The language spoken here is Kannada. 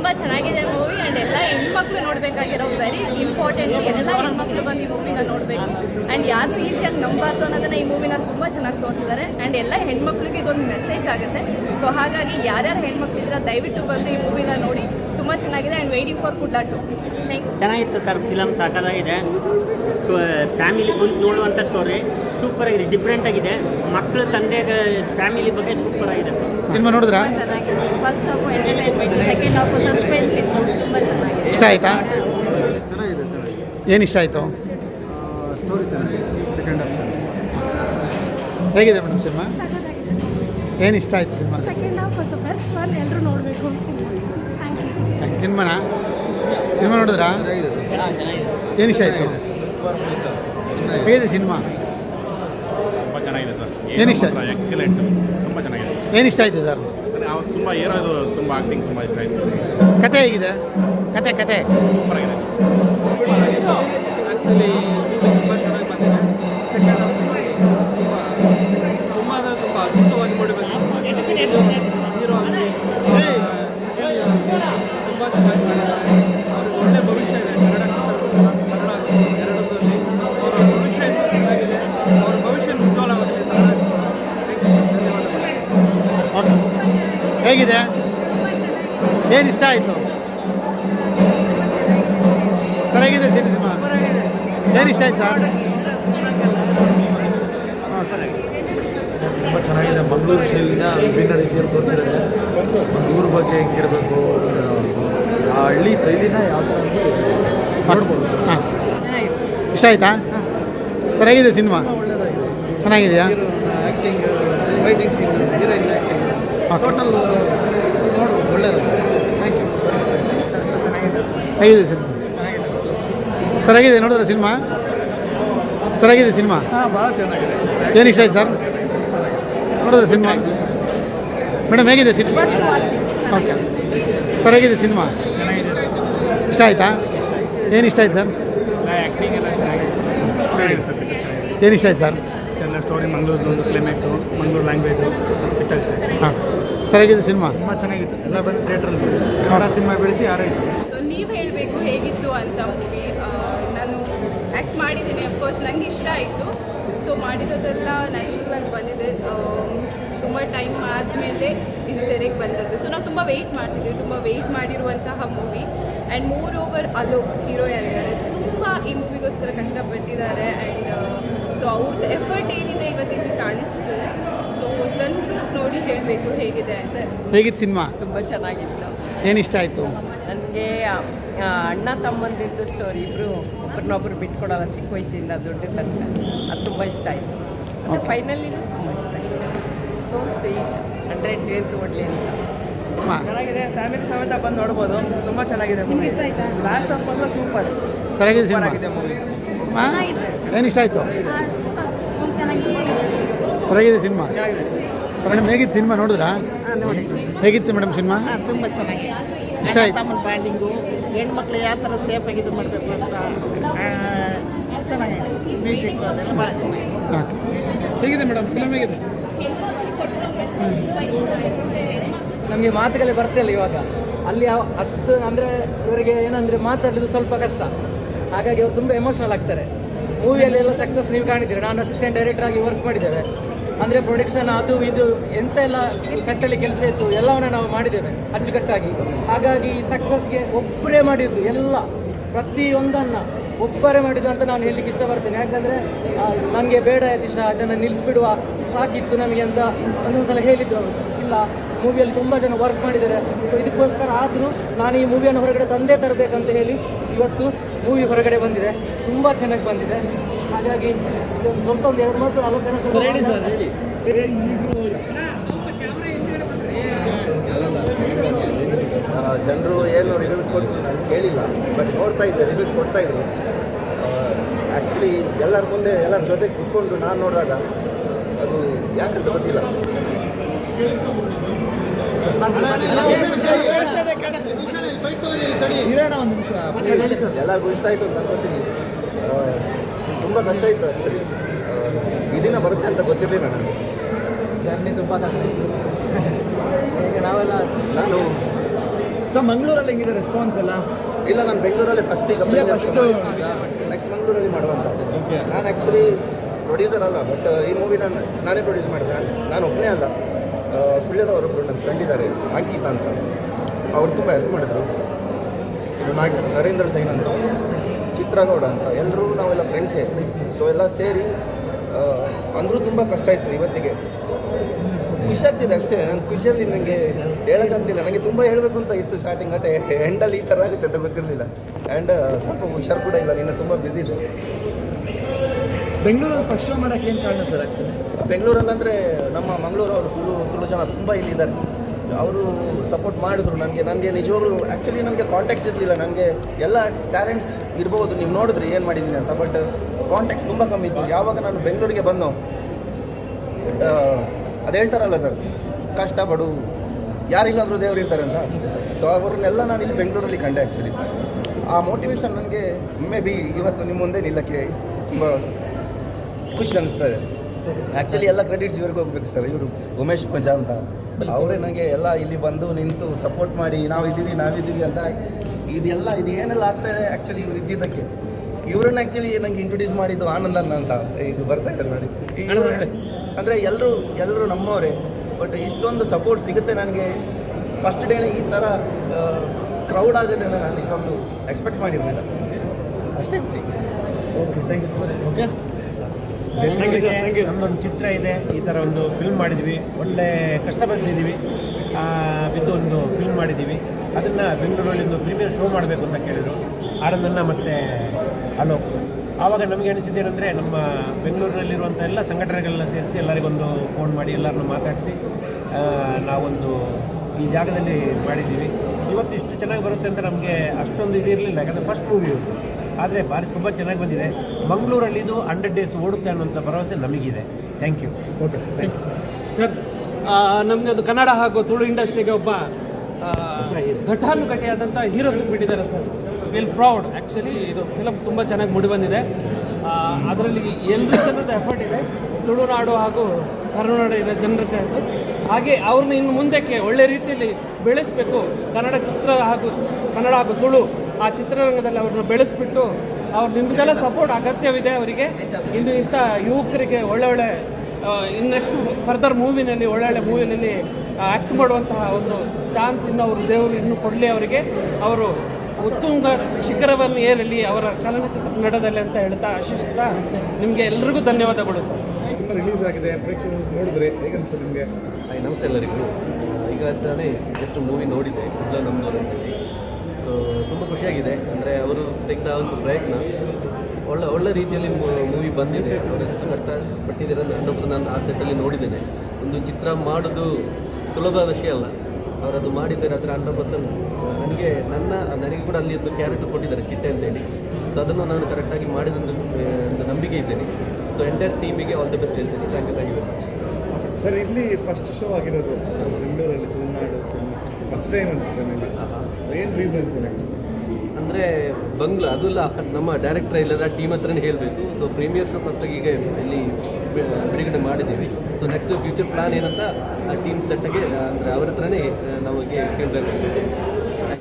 ತುಂಬ ಚೆನ್ನಾಗಿದೆ ಮೂವಿ ಆ್ಯಂಡ್ ಎಲ್ಲ ಹೆಣ್ಮಕ್ಳು ನೋಡಬೇಕಾಗಿರೋ ವೆರಿ ಇಂಪಾರ್ಟೆಂಟ್ ಎಲ್ಲ ಹೆಣ್ಮಕ್ಳು ಬಂದು ಈ ಮೂವಿನ ನೋಡಬೇಕು. ಆ್ಯಂಡ್ ಯಾರು ಈಸಿಯಾಗಿ ನಂಬಾರ್ದು ಅನ್ನೋದನ್ನ ಈ ಮೂವಿನಲ್ಲಿ ತುಂಬ ಚೆನ್ನಾಗಿ ತೋರಿಸಿದ್ದಾರೆ. ಆ್ಯಂಡ್ ಎಲ್ಲ ಹೆಣ್ಮಕ್ಳಿಗೆ ಇದೊಂದು ಮೆಸೇಜ್ ಆಗುತ್ತೆ. ಸೊ ಹಾಗಾಗಿ ಯಾರ್ಯಾರು ಹೆಣ್ಮಕ್ಳಿದ್ರೆ ದಯವಿಟ್ಟು ಬಂದು ಈ ಮೂವಿನ ನೋಡಿ. ತುಂಬ ಚೆನ್ನಾಗಿದೆ ಆ್ಯಂಡ್ ವೇಟಿಂಗ್ ಫಾರ್ ಕುಡ್ಲಾಟು ಥ್ಯಾಂಕ್ ಯು ಚೆನ್ನಾಗಿತ್ತು ಸರ್ ಫಿಲಮ್ ಸಾಕಾಗಿದೆ ಫ್ಯಾಮಿಲಿ ಕುಂತು ನೋಡುವಂಥ ಸ್ಟೋರಿ ಸೂಪರ್ ಆಗಿದೆ ಡಿಫ್ರೆಂಟ್ ಆಗಿದೆ. ಮಕ್ಕಳು ತಂದೆ ಫ್ಯಾಮಿಲಿ ಬಗ್ಗೆ ಸೂಪರ್ ಆಗಿದೆ. ಸಿನಿಮಾ ನೋಡಿದ್ರಾ? ಚೆನ್ನಾಗಿದೆ. First half entertainment second half suspense ಇತ್ತು. ತುಂಬ ಚೆನ್ನಾಗಿದೆ. ಇಷ್ಟ ಆಯ್ತಾ? ಚೆನ್ನಾಗಿದೆ ಚೆನ್ನಾಗಿದೆ. ಏನು ಇಷ್ಟ ಆಯಿತು? ಸ್ಟೋರಿ ಚೆನ್ನಾಗಿದೆ ಸೆಕೆಂಡ್ ಹಾಫ್ ಹೇಗಿದೆ ಮೇಡಮ್ ಸಿನಿಮಾ ಏನು ಇಷ್ಟ ಆಯಿತು cinema second half best one ಎಲ್ಲರೂ ನೋಡಬೇಕು ಸಿನಿಮಾ ಸಿನಿಮಾನ ಸಿನಿಮಾ ನೋಡಿದ್ರಾ? ಏನು ಇಷ್ಟ ಆಯಿತು? ಹೇಗಿದೆ ಸಿನಿಮಾ? ತುಂಬ ಚೆನ್ನಾಗಿದೆ ಸರ್. ಏನು ಇಷ್ಟ? ಎಕ್ಸಲೆಂಟ್ ತುಂಬ ಚೆನ್ನಾಗಿದೆ. ಏನು ಇಷ್ಟ ಆಯಿತು ಸರ್? ತುಂಬ ಇದು ತುಂಬ ಆಕ್ಟಿಂಗ್ ತುಂಬ ಇಷ್ಟ ಆಯಿತು. ಕತೆ ಹೇಗಿದೆ? ಕತೆ ಕತೆ. ಸೂಪರ್ ಆಗಿದೆ ಆ್ಯಕ್ಚುಲಿ ಹೇಗಿದೆ? ಏನು ಇಷ್ಟ ಆಯಿತು? ಚೆನ್ನಾಗಿದೆ ಸಿನಿಮಾ? ಏನು ಇಷ್ಟ ಆಯ್ತು? ಸರ್ ತುಂಬ ಚೆನ್ನಾಗಿದೆ. ಮಂಗಳೂರು ಶೈಲಿನ ವಿಭಿನ್ನ ರೀತಿಯಲ್ಲಿ ತೋರಿಸಿದ್ದಾರೆ. ಒಂದು ಊರ ಬಗ್ಗೆ ಹೆಂಗಿರಬೇಕು ಆ ಹಳ್ಳಿ ಶೈಲಿನ ಯಾವ ಥರ ನೋಡ್ಬೋದು. ಇಷ್ಟ ಆಯ್ತಾ? ಚೆನ್ನಾಗಿದೆ ಸಿನಿಮಾ? ಚೆನ್ನಾಗಿದೆಯಾ? ಟೋಟಲ್ ಒಳ್ಳೆಯದು ಥ್ಯಾಂಕ್ ಯು ಹೇಗಿದೆ ಸರ್? ಸರ್ ಹೇಗಿದೆ ನೋಡಿದ್ರೆ ಸಿನಿಮಾ? ಸರ್ ಹೇಗಿದೆ ಸಿನಿಮಾ? ಹಾಂ ಭಾಳ ಚೆನ್ನಾಗಿದೆ. ಏನು ಇಷ್ಟ ಆಯ್ತು ಸರ್? ನೋಡಿದ್ರೆ ಸಿನಿಮಾ? ಮೇಡಮ್ ಹೇಗಿದೆ ಸಿನಿಮಾ? ವಾಚಿಂಗ್ ಓಕೆ ಸರ್ ಹೇಗಿದೆ ಸಿನಿಮಾ? ಇಷ್ಟ ಆಯ್ತಾ? ಏನು ಇಷ್ಟ ಆಯ್ತು ಸರ್? ಏನು ಇಷ್ಟ ಆಯ್ತು ಸರ್? ಸ್ಟೋರಿ ಮಂಗಳೂರಿನ ಒಂದು ಕ್ಲೈಮೇಟು ಮಂಗಳೂರು ಲ್ಯಾಂಗ್ವೇಜು ಹಾಂ. ಸರಿಯಾಗಿದೆ ಸಿನಿಮಾ ತುಂಬ ಚೆನ್ನಾಗಿತ್ತು. ಎಲ್ಲ ಬಂದು ಥಿಯೇಟ್ರಲ್ಲಿ ಕನ್ನಡ ಸಿನಿಮಾ ಬೆಳೆಸಿ ಆರೈಸಿ ಸೊ ನೀವು ಹೇಳಬೇಕು ಹೇಗಿತ್ತು ಅಂತ ಮೂವಿ ನಾನು ಆ್ಯಕ್ಟ್ ಮಾಡಿದ್ದೀನಿ. ಅಫ್ಕೋರ್ಸ್ ನಂಗೆ ಇಷ್ಟ ಆಯಿತು. ಸೊ ಮಾಡಿರೋದೆಲ್ಲ ನ್ಯಾಚುರಲ್ ಆಗಿ ಬಂದಿದೆ. ತುಂಬ ಟೈಮ್ ಆದಮೇಲೆ ಇದು ತೆರೆಗೆ ಬಂದದ್ದು. ಸೊ ನಾವು ತುಂಬ ವೆಯ್ಟ್ ಮಾಡ್ತಿದ್ದೆ ತುಂಬ ವೆಯ್ಟ್ ಮಾಡಿರುವಂತಹ movie and more over Alok hero ಯಾರಿದ್ದಾರೆ? ತುಂಬ ಈ ಮೂವಿಗೋಸ್ಕರ ಕಷ್ಟಪಟ್ಟಿದ್ದಾರೆ. ಆ್ಯಂಡ್ ಸೊ ಅವ್ರದ್ದು ಎಫರ್ಟ್ ಏನಿದೆ ಇವತ್ತಿಲ್ಲಿ ಕಾಣಿಸ್ತದೆ. ಸೊ ಜನರು ನೋಡಿ ಹೇಳಬೇಕು ಹೇಗಿದೆ ಅಂತ. ಹೇಗಿತ್ತು ಸಿನಿಮಾ? ತುಂಬ ಚೆನ್ನಾಗಿತ್ತು. ಏನು ಇಷ್ಟ ಆಯಿತು? ನನಗೆ ಅಣ್ಣ ತಮ್ಮಂದಿದ್ದು ಸ್ಟೋರಿ ಇಬ್ಬರು ಒಬ್ರನ್ನೊಬ್ರು ಬಿಟ್ಕೊಡೋಲ್ಲ ಚಿಕ್ಕ ವಯಸ್ಸಿಂದ ದೊಡ್ಡ ತನಕ. ಅದು ತುಂಬ ಇಷ್ಟ ಆಯಿತು. ಮತ್ತು ಫೈನಲಿ ತುಂಬ ಇಷ್ಟ ಆಯಿತು. ಸೊ ಸ್ವೀಟ್ ಹಂಡ್ರೆಡ್ ಡೇಸ್ ಓಡಲಿ ಅಂತ. ಚೆನ್ನಾಗಿದೆ. ಫ್ಯಾಮಿಲಿ ಸಮೇತ ಬಂದು ನೋಡ್ಬೋದು. ತುಂಬ ಚೆನ್ನಾಗಿದೆ ಮೂವಿ ಲಾಸ್ಟ್ ಆಫ್ ಮಾತ್ರ ಸೂಪರ್. ಚೆನ್ನಾಗಿದೆ ಹೇಗಿದೆ ಸಿನಿಮಾ ಆಗಿದೆ ಮೂವಿ ಏನು ಇಷ್ಟ ಆಯಿತು? ಹೇಗಿದೆ ಸಿನಿಮಾ ಚೆನ್ನಾಗಿದೆ. ಮೇಡಮ್ ಹೇಗಿತ್ತು ಸಿನಿಮಾ ನೋಡಿದ್ರಾ? ನೋಡಿ. ಹೇಗಿತ್ತು ಮೇಡಮ್ ಸಿನಿಮಾ? ತುಂಬ ಚೆನ್ನಾಗಿ ಇಷ್ಟ ಆಯ್ತು. ಬ್ಯಾಂಡಿಂಗು ಹೆಣ್ಮಕ್ಳು ಯಾವ ಥರ ಸೇಫಾಗಿ ಇದು ಮಾಡಬೇಕು ಅಂತ ಚೆನ್ನಾಗಿದೆ. ಮ್ಯೂಸಿಕ್ ಅದೆಲ್ಲ ಭಾಳ ಚೆನ್ನಾಗಿದೆ. ಹೇಗಿದೆ ಮೇಡಮ್? ಫಿಲಮ್ ಹೇಗಿದೆ? ನಮಗೆ ಮಾತುಗಳೇ ಬರ್ತಿಲ್ಲ ಇವಾಗ. ಅಲ್ಲಿ ಯಾವ- ಅಷ್ಟು ಅಂದರೆ ಇವರಿಗೆ ಏನಂದರೆ ಮಾತಾಡೋದು ಸ್ವಲ್ಪ ಕಷ್ಟ. ಹಾಗಾಗಿ ಅವ್ರು ತುಂಬ ಎಮೋಷನಲ್ ಆಗ್ತಾರೆ. ಮೂವಿಯಲ್ಲಿ ಎಲ್ಲ ಸಕ್ಸಸ್ ನೀವು ಕಾಣಿದ್ದೀರಿ ನಾನು ಅಸಿಸ್ಟೆಂಟ್ ಡೈರೆಕ್ಟರ್ ಆಗಿ ವರ್ಕ್ ಮಾಡಿದ್ದೇವೆ. ಅಂದರೆ ಪ್ರೊಡಕ್ಷನ್ ಅದು ಇದು ಎಂತ ಎಲ್ಲ ಸೆಟ್ಟಲ್ಲಿ ಕೆಲಸ ಇತ್ತು, ಎಲ್ಲವನ್ನ ನಾವು ಮಾಡಿದ್ದೇವೆ ಅಚ್ಚುಕಟ್ಟಾಗಿ. ಹಾಗಾಗಿ ಈ ಸಕ್ಸಸ್ಗೆ ಒಬ್ಬರೇ ಮಾಡಿದ್ದು ಎಲ್ಲ, ಪ್ರತಿಯೊಂದನ್ನು ಒಬ್ಬರೇ ಮಾಡಿದ್ದು ಅಂತ ನಾನು ಹೇಳಲಿಕ್ಕೆ ಇಷ್ಟಪಡ್ತೇನೆ. ಯಾಕಂದರೆ ನನಗೆ ಬೇಡ ಯತೀಶ, ಅದನ್ನು ನಿಲ್ಲಿಸ್ಬಿಡುವ ಸಾಕಿತ್ತು ನಮಗೆ ಅಂತ ಒಂದೊಂದು ಸಲ ಹೇಳಿದ್ರು ಅವರು. ಇಲ್ಲ ಮೂವಿಯಲ್ಲಿ ತುಂಬ ಜನ ವರ್ಕ್ ಮಾಡಿದ್ದಾರೆ. ಸೊ ಇದಕ್ಕೋಸ್ಕರ ಆದರೂ ನಾನು ಈ ಮೂವಿಯನ್ನು ಹೊರಗಡೆ ತಂದೇ ತರಬೇಕಂತ ಹೇಳಿ ಇವತ್ತು ಮೂವಿ ಹೊರಗಡೆ ಬಂದಿದೆ. ತುಂಬ ಚೆನ್ನಾಗಿ ಬಂದಿದೆ. ಹಾಗಾಗಿ ಇದೊಂದು ಸ್ವಲ್ಪ ಒಂದು ಎರಡು ಮಾತು ಆಲೋಚನೆ ಸ್ವಲ್ಪ ಜನರು ಏನು ರಿವ್ಯೂಸ್ ಕೊಟ್ಟು ನಾನು ಕೇಳಿಲ್ಲ. ಬಟ್ ನೋಡ್ತಾ ಇದ್ದೆ ರಿವ್ಯೂಸ್ ಕೊಡ್ತಾ ಇದ್ರು. ಆ್ಯಕ್ಚುಲಿ ಎಲ್ಲರ ಮುಂದೆ ಎಲ್ಲರ ಜೊತೆ ಕುತ್ಕೊಂಡು ನಾನು ನೋಡಿದಾಗ ಅದು ಯಾಕಂತ ಗೊತ್ತಿಲ್ಲ. ಎಲ್ಲರಿಗೂ ಇಷ್ಟ ಆಯಿತು ಅಂತ ಅನ್ಕೋತೀನಿ ತುಂಬ ಕಷ್ಟ ಇತ್ತು ಆ್ಯಕ್ಚುಲಿ ಈ ದಿನ ಬರುತ್ತೆ ಅಂತ ಗೊತ್ತಿರಲಿಲ್ಲ ನನಗೆ. ಜರ್ನಿ ತುಂಬ ಕಷ್ಟ ಇತ್ತು. ಈಗ ನಾವೆಲ್ಲ ನಾನು ಸರ್ ಮಂಗಳೂರಲ್ಲಿ ಹೆಂಗಿದೆ ರೆಸ್ಪಾನ್ಸ್ ಎಲ್ಲ? ಇಲ್ಲ ನಾನು ಬೆಂಗಳೂರಲ್ಲಿ ಫಸ್ಟ್ ಈಗ ಇಲ್ಲೇ ನೆಕ್ಸ್ಟ್ ಮಂಗಳೂರಲ್ಲಿ ಮಾಡುವಂಥದ್ದು Okay. ನಾನು ಆ್ಯಕ್ಚುಲಿ ಪ್ರೊಡ್ಯೂಸರ್ ಅಲ್ಲ ಬಟ್ ಈ ಮೂವಿ ನಾನು ನಾನೇ ಪ್ರೊಡ್ಯೂಸ್ ಮಾಡಿದೆ. ನಾನು ಒಬ್ಬನೇ ಅಲ್ಲ. ಸುಳ್ಯದವರೊಬ್ಬರು ನನ್ನ ಫ್ರೆಂಡ್ ಇದ್ದಾರೆ ಅಂಕಿತ ಅಂತ. ಅವ್ರು ತುಂಬ ಹೆಲ್ಪ್ ಮಾಡಿದರು. ಇದು ನಾಗ್ ನರೇಂದ್ರ ಸೈನ್ ಅಂತ ಚಿತ್ರಗೌಡ ಅಂತ. ಎಲ್ಲರೂ ನಾವೆಲ್ಲ ಫ್ರೆಂಡ್ಸೇ ಸೊ ಎಲ್ಲ ಸೇರಿ ಅಂದರೂ ತುಂಬ ಕಷ್ಟ ಇತ್ತು ಇವತ್ತಿಗೆ. ಖುಷಿ ಆಗ್ತಿದೆ ಅಷ್ಟೇ. ನಾನು ಖುಷಿಯಲ್ಲಿ ನನಗೆ ಹೇಳೋಕ್ಕಾಗ್ತಿಲ್ಲ ನನಗೆ ತುಂಬ ಹೇಳಬೇಕು ಅಂತ ಇತ್ತು ಸ್ಟಾರ್ಟಿಂಗ್ ಅಂತ ಎಂಡಲ್ಲಿ ಈ ಥರ ಆಗುತ್ತೆ ಅಂತ ಗೊತ್ತಿರಲಿಲ್ಲ. ಆ್ಯಂಡ್ ಸ್ವಲ್ಪ ಹುಷಾರು ಕೂಡ ಇಲ್ಲ. ನಿನ್ನ ತುಂಬ ಬ್ಯುಸಿ ಇದೆ ಬೆಂಗಳೂರಲ್ಲಿ ಫಸ್ಟ್ ಶೋ ಮಾಡೋಕ್ಕೆ ಏನು ಕಾರಣ ಸರ್ ಆ್ಯಕ್ಚುಲಿ ಬೆಂಗಳೂರಲ್ಲಿ ಅಂದರೆ ನಮ್ಮ ಮಂಗಳೂರು ಅವರು ತುಳು ತುಳು ಜನ ತುಂಬ ಇಲ್ಲಿದ್ದಾರೆ. ಅವರು ಸಪೋರ್ಟ್ ಮಾಡಿದ್ರು. ನನಗೆ ನನಗೆ ನಿಜವಾಗ್ಲೂ ಆ್ಯಕ್ಚುಲಿ ನನಗೆ ಕಾಂಟ್ಯಾಕ್ಟ್ಸ್ ಇರಲಿಲ್ಲ. ನನಗೆ ಎಲ್ಲ ಟ್ಯಾಲೆಂಟ್ಸ್ ಇರ್ಬೋದು. ನೀವು ನೋಡಿದ್ರಿ ಏನು ಮಾಡಿದ್ದೀನಿ ಅಂತ. ಬಟ್ ಕಾಂಟ್ಯಾಕ್ಟ್ಸ್ ತುಂಬ ಕಮ್ಮಿ ಇತ್ತು. ಯಾವಾಗ ನಾನು ಬೆಂಗಳೂರಿಗೆ ಬಂದು ಅದು ಹೇಳ್ತಾರಲ್ಲ ಸರ್ ಕಷ್ಟಪಡು ಯಾರಿಲ್ಲಾಂದ್ರೂ ದೇವರು ಇರ್ತಾರೆ ಅಂತ. ಸೊ ಅವ್ರನ್ನೆಲ್ಲ ನಾನು ಇಲ್ಲಿ ಬೆಂಗಳೂರಲ್ಲಿ ಕಂಡೆ ಆ್ಯಕ್ಚುಲಿ ಆ ಮೋಟಿವೇಶನ್ ನನಗೆ ಮೇ ಬಿ ಇವತ್ತು ನಿಮ್ಮ ಮುಂದೆ ನಿಲ್ಲಕ್ಕೆ ತುಂಬ ಖುಷಿ ಅನಿಸ್ತಾ ಇದೆ. ಆ್ಯಕ್ಚುಲಿ ಎಲ್ಲ ಕ್ರೆಡಿಟ್ಸ್ ಇವ್ರಿಗೆ ಹೋಗ್ಬೇಕು ಸರ್ ಇವರು ಉಮೇಶ್ ಪಂಜಾ ಅಂತ. ಅವರೇ ನನಗೆ ಎಲ್ಲ ಇಲ್ಲಿ ಬಂದು ನಿಂತು ಸಪೋರ್ಟ್ ಮಾಡಿ ನಾವಿದ್ದೀವಿ ನಾವಿದ್ದೀವಿ ಅಂತ ಇದೆಲ್ಲ ಇದು ಏನೆಲ್ಲ ಆಗ್ತಾ ಇದೆ ಆ್ಯಕ್ಚುಲಿ ಇವ್ರು ಇದ್ದಿದ್ದಕ್ಕೆ. ಇವ್ರನ್ನ ಆ್ಯಕ್ಚುಲಿ ನಂಗೆ ಇಂಟ್ರೊಡ್ಯೂಸ್ ಮಾಡಿದ್ದು ಆನಂದನ್ನ ಅಂತ ಈಗ ಬರ್ತಾ ಇದ್ದಾರೆ ನೋಡಿ. ಅಂದರೆ ಎಲ್ಲರೂ ಎಲ್ಲರೂ ನಮ್ಮವರೇ ಬಟ್ ಇಷ್ಟೊಂದು ಸಪೋರ್ಟ್ ಸಿಗುತ್ತೆ ನನಗೆ. ಫಸ್ಟ್ ಡೇನೇ ಈ ಥರ ಕ್ರೌಡ್ ಆಗುತ್ತೆ ನಾನು ನಿಜವಾಗ್ಲೂ ಎಕ್ಸ್ಪೆಕ್ಟ್ ಮಾಡಿರಲಿಲ್ಲ. ಅಷ್ಟೇ. See okay thank you sir okay ನಮ್ಮೊಂದು ಚಿತ್ರ ಇದೆ ಈ ಥರ ಒಂದು ಫಿಲ್ಮ್ ಮಾಡಿದ್ವಿ. ಒಳ್ಳೆ ಕಷ್ಟ ಬಂದಿದ್ದೀವಿ. ಬಿದ್ದು ಒಂದು ಫಿಲ್ಮ್ ಮಾಡಿದ್ದೀವಿ. ಅದನ್ನು ಬೆಂಗಳೂರಲ್ಲಿ ಒಂದು ಪ್ರೀಮಿಯರ್ ಶೋ ಮಾಡಬೇಕು ಅಂತ ಕೇಳಿದರು. ಆರಂದನ್ನ ಮತ್ತು ಅಲೋಕ್ ಆವಾಗ ನಮಗೆ ಅನಿಸಿದ್ದೇನೆಂದರೆ ನಮ್ಮ ಬೆಂಗಳೂರಿನಲ್ಲಿರುವಂಥ ಎಲ್ಲ ಸಂಘಟನೆಗಳನ್ನ ಸೇರಿಸಿ ಎಲ್ಲರಿಗೊಂದು ಫೋನ್ ಮಾಡಿ ಎಲ್ಲರನ್ನು ಮಾತಾಡಿಸಿ ನಾವೊಂದು ಈ ಜಾಗದಲ್ಲಿ ಮಾಡಿದ್ದೀವಿ. ಇವತ್ತು ಇಷ್ಟು ಚೆನ್ನಾಗಿ ಬರುತ್ತೆ ಅಂತ ನಮಗೆ ಅಷ್ಟೊಂದು ಇದು ಇರಲಿಲ್ಲ. ಯಾಕಂದರೆ ಫಸ್ಟ್ ಮೂವಿ ಆದರೆ ಭಾರಿ ತುಂಬ ಚೆನ್ನಾಗಿ ಬಂದಿದೆ. ಮಂಗಳೂರಲ್ಲಿ ಇದು ಹಂಡ್ರೆಡ್ ಡೇಸ್ ಓಡುತ್ತೆ ಅನ್ನೋಂಥ ಭರವಸೆ ನಮಗಿದೆ. Thank you okay sir thank you sir ನಮಗೆ ಅದು ಕನ್ನಡ ಹಾಗೂ ತುಳು ಇಂಡಸ್ಟ್ರಿಗೆ ಒಬ್ಬ ಘಟಾನುಘಟಿಯಾದಂಥ ಹೀರೋ ಸಿಕ್ಬಿಟ್ಟಿದ್ದಾರೆ ಸರ್ ವಿಲ್ ಪ್ರೌಡ್ ಆ್ಯಕ್ಚುಲಿ ಇದು ಫಿಲಮ್ ತುಂಬ ಚೆನ್ನಾಗಿ ಮೂಡಿಬಂದಿದೆ ಅದರಲ್ಲಿ ಎಲ್ಲರ ಜನರದ ಎಫರ್ಟ್ ಇದೆ. ತುಳುನಾಡು ಹಾಗೂ ಕರುನಾಡಿನ ಜನರತೆ ಅದು ಹಾಗೆ ಅವ್ರನ್ನ ಇನ್ನು ಮುಂದಕ್ಕೆ ಒಳ್ಳೆ ರೀತಿಯಲ್ಲಿ ಬೆಳೆಸಬೇಕು. ಕನ್ನಡ ಚಿತ್ರ ಹಾಗೂ ಕನ್ನಡ ಹಾಗೂ ತುಳು ಆ ಚಿತ್ರರಂಗದಲ್ಲಿ ಅವ್ರನ್ನ ಬೆಳೆಸ್ಬಿಟ್ಟು ಅವ್ರು ನಿಮ್ಮದೆಲ್ಲ ಸಪೋರ್ಟ್ ಅಗತ್ಯವಿದೆ ಅವರಿಗೆ. ಇನ್ನು ಇಂಥ ಯುವಕರಿಗೆ ಒಳ್ಳೊಳ್ಳೆ ಒಳ್ಳೆ ಇನ್ನು ನೆಕ್ಸ್ಟ್ ಫರ್ದರ್ ಮೂವಿನಲ್ಲಿ ಒಳ್ಳೊಳ್ಳೆ ಮೂವಿನಲ್ಲಿ ಆ್ಯಕ್ಟ್ ಮಾಡುವಂತಹ ಒಂದು ಚಾನ್ಸ್ ಇನ್ನು ಅವರು ದೇವರು ಇನ್ನೂ ಕೊಡಲಿ ಅವರಿಗೆ. ಅವರು ಉತ್ತುಂಗ ಶಿಖರವನ್ನು ಏರಲಿ ಅವರ ಚಲನಚಿತ್ರ ನಡೆದಲ್ಲಿ ಅಂತ ಹೇಳ್ತಾ ಆಶಿಸ್ತಾ ನಿಮಗೆ ಎಲ್ರಿಗೂ ಧನ್ಯವಾದಗಳು ಸರ್. ಸಿನಿಮಾ ರಿಲೀಸ್ ಆಗಿದೆ. ಪ್ರೇಕ್ಷಕರು ನೋಡಿದ್ರೆ ಹೇಗನ್ಸು ನಿಮಗೆ? ನಮಸ್ತೆ ಎಲ್ಲರಿಗೂ. ಈಗ ತಾನೇ ಜಸ್ಟ್ ಮೂವಿ ನೋಡಿದೆ ಕುಡ್ಲ ನಮ್ಮೂರು ಅಂತೇಳಿ ಸೊ ತುಂಬ ಖುಷಿಯಾಗಿದೆ. ಅಂದರೆ ಅವರು ತೆಗೆದ ಒಂದು ಪ್ರಯತ್ನ. ಒಳ್ಳೆ ಒಳ್ಳೆ ರೀತಿಯಲ್ಲಿ ಮೂವಿ ಬಂದಿದೆ. ಎಷ್ಟು ಕಷ್ಟಪಟ್ಟಿದ್ದಾರೆ ಅಂತ ಹಂಡ್ರೆಡ್ ಪರ್ಸೆಂಟ್ ನಾನು ಆ ಸೆಟ್ಟಲ್ಲಿ ನೋಡಿದ್ದೇನೆ. ಒಂದು ಚಿತ್ರ ಮಾಡೋದು ಸುಲಭ ವಿಷಯ ಅಲ್ಲ. ಅವರು ಅದು ಮಾಡಿದ್ದಾರೆ ಅದರ ಹಂಡ್ರೆಡ್ ಪರ್ಸೆಂಟ್ ನನಗೆ, ನನ್ನ, ನನಗೆ ಕೂಡ ಅಲ್ಲಿ ಒಂದು ಕ್ಯಾರೆಕ್ಟರ್ ಕೊಟ್ಟಿದ್ದಾರೆ, ಚಿಟ್ಟೆ ಅಂತೇಳಿ. ಸೊ ಅದನ್ನು ನಾನು ಕರೆಕ್ಟಾಗಿ ಮಾಡಿದೊಂದು ಒಂದು ನಂಬಿಕೆ ಇದ್ದೇನೆ. ಸೊ ಎಂಟೈರ್ ಟೀಮಿಗೆ ಆಲ್ ದ ಬೆಸ್ಟ್ ಹೇಳ್ತೀನಿ. Thank you thank you very much sir ಇಲ್ಲಿ ಫಸ್ಟ್ ಶೋ ಆಗಿರೋದು ಬೆಂಗಳೂರಲ್ಲಿ ತುಳುನಾಡು ಫಸ್ಟ್ ಟೈಮ್ ಅನ್ಸುತ್ತೆ ನನಗೆ ಏನು ರೀಸನ್ಸ್ ಆ್ಯಕ್ಚುಲಿ ಅಂದರೆ ಬಂಗ್ಲಾ ಅದು ಇಲ್ಲ ನಮ್ಮ ಡೈರೆಕ್ಟರ್ ಇಲ್ಲದ ಟೀಮ್ ಹತ್ರನೇ ಹೇಳಬೇಕು. ಸೊ ಪ್ರೀಮಿಯರ್ ಶೋ ಫಸ್ಟಾಗಿ ಈಗ ಇಲ್ಲಿ ಬಿಡುಗಡೆ ಮಾಡಿದ್ದೀವಿ. ಸೊ ನೆಕ್ಸ್ಟ್ ಫ್ಯೂಚರ್ ಪ್ಲಾನ್ ಏನಂತ ಆ ಟೀಮ್ ಸೆಟ್ಗೆ ಅಂದರೆ ಅವ್ರ ಹತ್ರನೇ ನಮಗೆ ಕೇಳಬೇಕು.